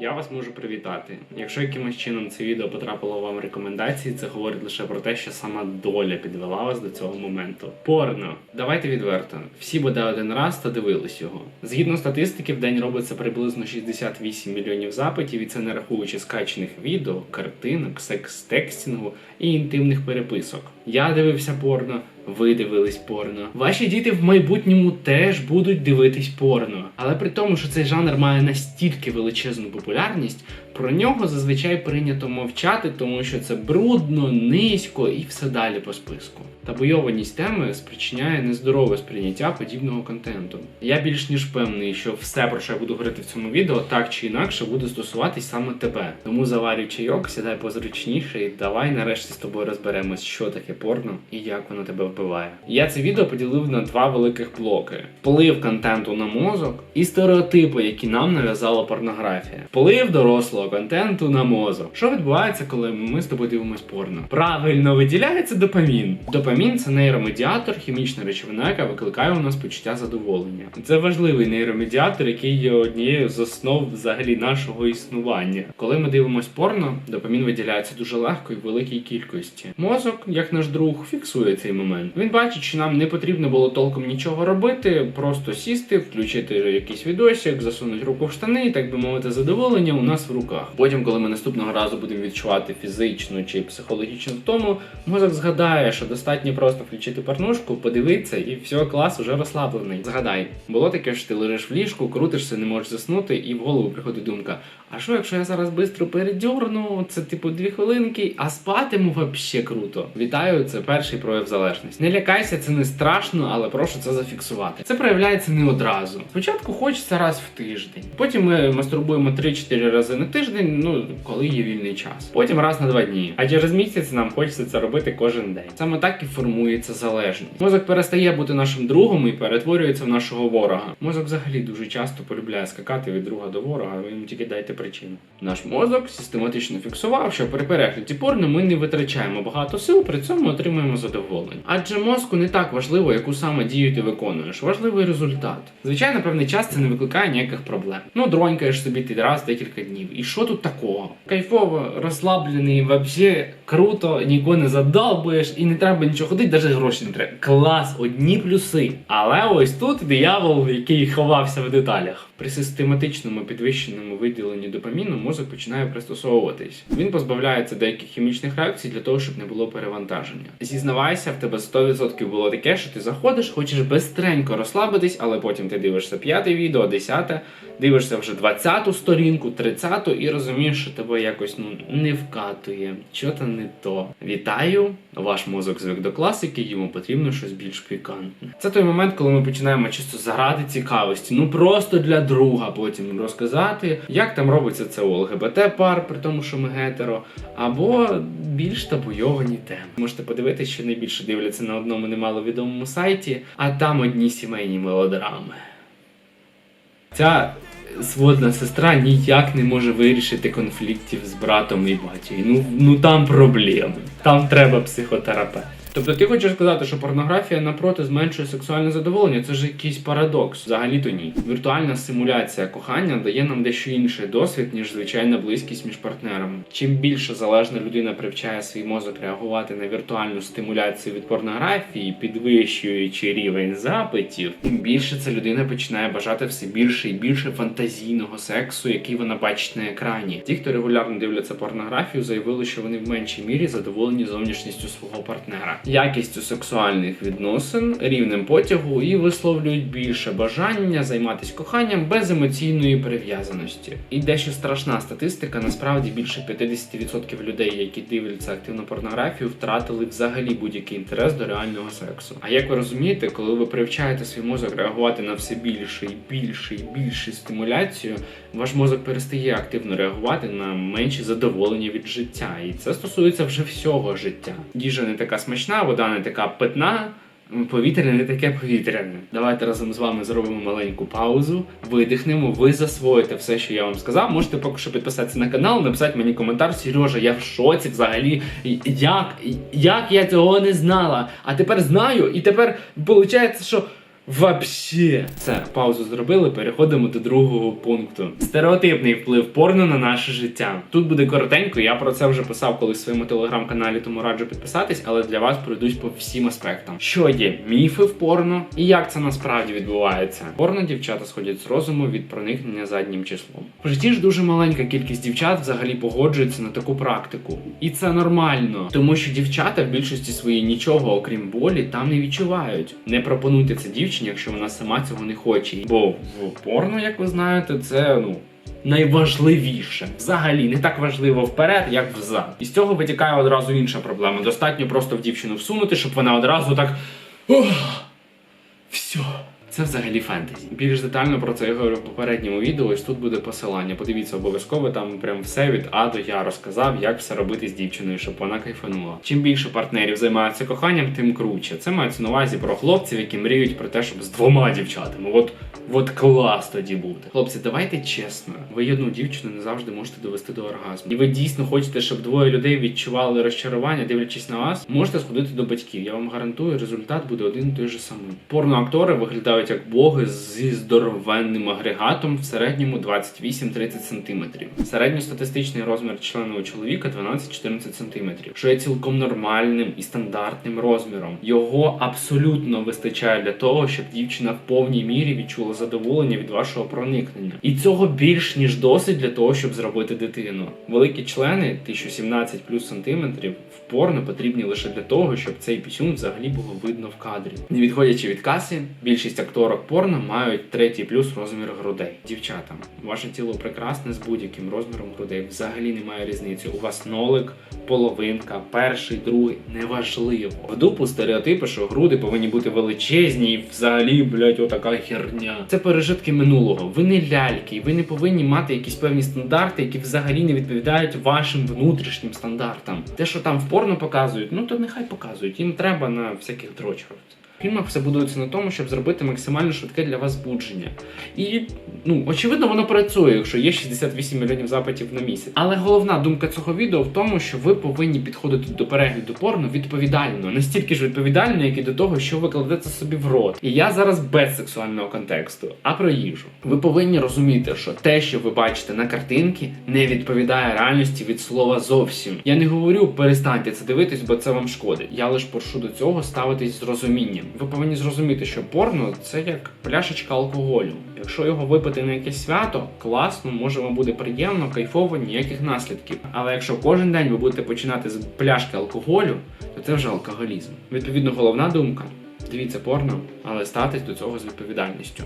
Я вас можу привітати. Якщо якимось чином це відео потрапило вам в рекомендації, це говорить лише про те, що сама доля підвела вас до цього моменту. Порно. Давайте відверто. Всі бодай один раз та дивились його. Згідно статистики, в день робиться приблизно 68 мільйонів запитів, і це не рахуючи скачених відео, картинок, секс-текстінгу і інтимних переписок. Я дивився порно. Ви дивились порно. Ваші діти в майбутньому теж будуть дивитись порно. Але при тому, що цей жанр має настільки величезну популярність, про нього зазвичай прийнято мовчати, тому що це брудно, низько і все далі по списку. Табуйованість теми спричиняє нездорове сприйняття подібного контенту. Я більш ніж певний, що все, про що я буду говорити в цьому відео, так чи інакше буде стосуватись саме тебе. Тому заварюй чайок, сідай позручніше і давай нарешті з тобою розберемось, що таке порно і як воно тебе вбиває. Я це відео поділив на два великих блоки: вплив контенту на мозок і стереотипи, які нам нав'язала порнографія. Вплив дорослого контенту на мозок. Що відбувається, коли ми з тобою дивимось порно? Правильно виділяється допамін. Допамін це нейромедіатор, хімічна речовина, яка викликає у нас почуття задоволення. Це важливий нейромедіатор, який є однією з основ взагалі нашого існування. Коли ми дивимось порно, допамін виділяється дуже легко і в великій кількості. Мозок, як наш друг, фіксує цей момент. Він бачить, що нам не потрібно було толком нічого робити, просто сісти, включити якийсь відосик, засунути руку в штани, і так би мовити, задоволення у нас в руках. Потім, коли ми наступного разу будемо відчувати фізичну чи психологічну втому, мозок згадає, що достатньо просто включити порнушку, подивитися, і все, клас уже розслаблений. Згадай, було таке, що ти лежиш в ліжку, крутишся, не можеш заснути, і в голову приходить думка: а що, якщо я зараз швидко передьорну, це типу дві хвилинки, а спатиму вообще круто. Вітаю, це перший прояв залежності. Не лякайся, це не страшно, але прошу це зафіксувати. Це проявляється не одразу. Спочатку хочеться раз в тиждень. Потім ми мастурбуємо 3-4 рази на тиждень, ну коли є вільний час. Потім раз на два дні. А через місяць нам хочеться це робити кожен день. Саме так і формується залежність. Мозок перестає бути нашим другом і перетворюється в нашого ворога. Мозок взагалі дуже часто полюбляє скакати від друга до ворога, ви тільки дайте причину. Наш мозок систематично фіксував, що при перегляді порно ми не витрачаємо багато сил, при цьому отримуємо задоволення. Адже мозку не так важливо, яку саме дію ти виконуєш, важливий результат. Звичайно, певний час це не викликає ніяких проблем. Ну, дронькаєш собі ти раз декілька днів. І що тут такого? Кайфово, розслаблений, вообще круто, нікого не задовбуєш і не треба нічого ходити, навіть гроші не треба. Клас, одні плюси. Але ось тут диявол, який ховався в деталях. При систематичному підвищеному виділенні допаміну мозок починає пристосовуватись. Він позбавляється деяких хімічних реакцій для того, щоб не було перевантаження. Зізнавайся, в тебе 100% було таке, що ти заходиш, хочеш безстренько розслабитись, але потім ти дивишся п'яте відео, десяте, дивишся вже 20-ту сторінку, 30-ту і розумієш, що тебе якось ну не вкатує, що то не то. Вітаю! Ваш мозок звик до класики, йому потрібно щось більш пікантне. Це той момент, коли ми починаємо чисто заради цікавості, ну просто для друга потім розказати, як там робиться це у ЛГБТ пар, при тому, що ми гетеро, або більш табуйовані теми. Можете подивитися, що найбільше дивляться на одному немаловідомому сайті, а там одні сімейні мелодрами. Ця сводна сестра ніяк не може вирішити конфліктів з братом і батьком. Ну, ну там проблеми. Там треба психотерапевт. Тобто ти хочеш сказати, що порнографія напроти зменшує сексуальне задоволення? Це ж якийсь парадокс. Взагалі-то ні. Віртуальна симуляція кохання дає нам дещо інший досвід, ніж звичайна близькість між партнерами. Чим більше залежна людина привчає свій мозок реагувати на віртуальну стимуляцію від порнографії, підвищуючи рівень запитів, тим більше ця людина починає бажати все більше і більше фантазійного сексу, який вона бачить на екрані. Ті, хто регулярно дивляться порнографію, заявили, що вони в меншій мірі задоволені зовнішністю свого партнера, якістю сексуальних відносин, рівнем потягу і висловлюють більше бажання займатися коханням без емоційної прив'язаності. І дещо страшна статистика. Насправді більше 50% людей, які дивляться активну порнографію, втратили взагалі будь-який інтерес до реального сексу. А як ви розумієте, коли ви привчаєте свій мозок реагувати на все більше і більше і більше стимуляцію, ваш мозок перестає активно реагувати на менші задоволення від життя. І це стосується вже всього життя. Їжа не така смачна, вода не така питна. Повітря не таке повітряне. Давайте разом з вами зробимо маленьку паузу, видихнемо. Ви засвоїте все, що я вам сказав. Можете поки що підписатися на канал, написати мені коментар. Сережа, я в шоці взагалі. Як, як я цього не знала? А тепер знаю, і тепер виходить, що Вообще. Все, паузу зробили, переходимо до другого пункту. Стереотипний вплив порно на наше життя. Тут буде коротенько, я про це вже писав колись в своєму телеграм-каналі, тому раджу підписатись, але для вас пройдусь по всім аспектам. Що є міфи в порно і як це насправді відбувається. Порно дівчата сходять з розуму від проникнення заднім числом. В житті ж дуже маленька кількість дівчат взагалі погоджується на таку практику. І це нормально, тому що дівчата в більшості своїй нічого, окрім болі, там не відчувають. Не пропонуйте це дівчині, якщо вона сама цього не хоче. Бо в порно, як ви знаєте, це ну. Найважливіше взагалі не так важливо вперед, як взад. І з цього витікає одразу інша проблема. Достатньо просто в дівчину всунути, щоб вона одразу так. Все. Це взагалі фентезі. Більш детально про це я говорю в попередньому відео. Ось тут буде посилання. Подивіться обов'язково, там прям все від А до Я розказав, як все робити з дівчиною, щоб вона кайфанула. Чим більше партнерів займаються коханням, тим круче. Це мається на увазі про хлопців, які мріють про те, щоб з двома дівчатами. От, от клас тоді буде. Хлопці, давайте чесно. Ви одну дівчину не завжди можете довести до оргазму. І ви дійсно хочете, щоб двоє людей відчували розчарування, дивлячись на вас, можете сходити до батьків. Я вам гарантую, результат буде один і той же самий. Порноактори виглядають як боги зі здоровенним агрегатом в середньому 28-30 см. Середньостатистичний розмір члена чоловіка 12-14 см, що є цілком нормальним і стандартним розміром. Його абсолютно вистачає для того, щоб дівчина в повній мірі відчула задоволення від вашого проникнення. І цього більш ніж досить для того, щоб зробити дитину. Великі члени 1017 плюс сантиметрів в порно потрібні лише для того, щоб цей пісюн взагалі було видно в кадрі. Не відходячи від каси, більшість акторок порно мають третій плюс розмір грудей. Дівчата, ваше тіло прекрасне з будь-яким розміром грудей. Взагалі немає різниці. У вас нолик, половинка, перший, другий неважливо. В дупу стереотипи, що груди повинні бути величезні і взагалі, блядь, отака херня. Це пережитки минулого. Ви не ляльки, ви не повинні мати якісь певні стандарти, які взагалі не відповідають вашим внутрішнім стандартам. Те, що там в порно показують, ну то нехай показують. Їм треба на всяких дрочерах. В фільмах все будується на тому, щоб зробити максимально швидке для вас збудження. І ну очевидно, воно працює, якщо є 68 мільйонів запитів на місяць. Але головна думка цього відео в тому, що ви повинні підходити до перегляду порно відповідально, настільки ж відповідально, як і до того, що ви кладете собі в рот. І я зараз без сексуального контексту, а про їжу. Ви повинні розуміти, що те, що ви бачите на картинці, не відповідає реальності від слова зовсім. Я не говорю перестаньте це дивитись, бо це вам шкодить. Я лише прошу до цього ставитись з розумінням ви повинні зрозуміти, що порно це як пляшечка алкоголю. Якщо його випити на якесь свято, класно, може вам буде приємно, кайфово, ніяких наслідків. Але якщо кожен день ви будете починати з пляшки алкоголю, то це вже алкоголізм. Відповідно, головна думка дивіться порно, але статись до цього з відповідальністю.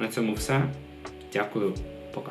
На цьому все. Дякую, пока.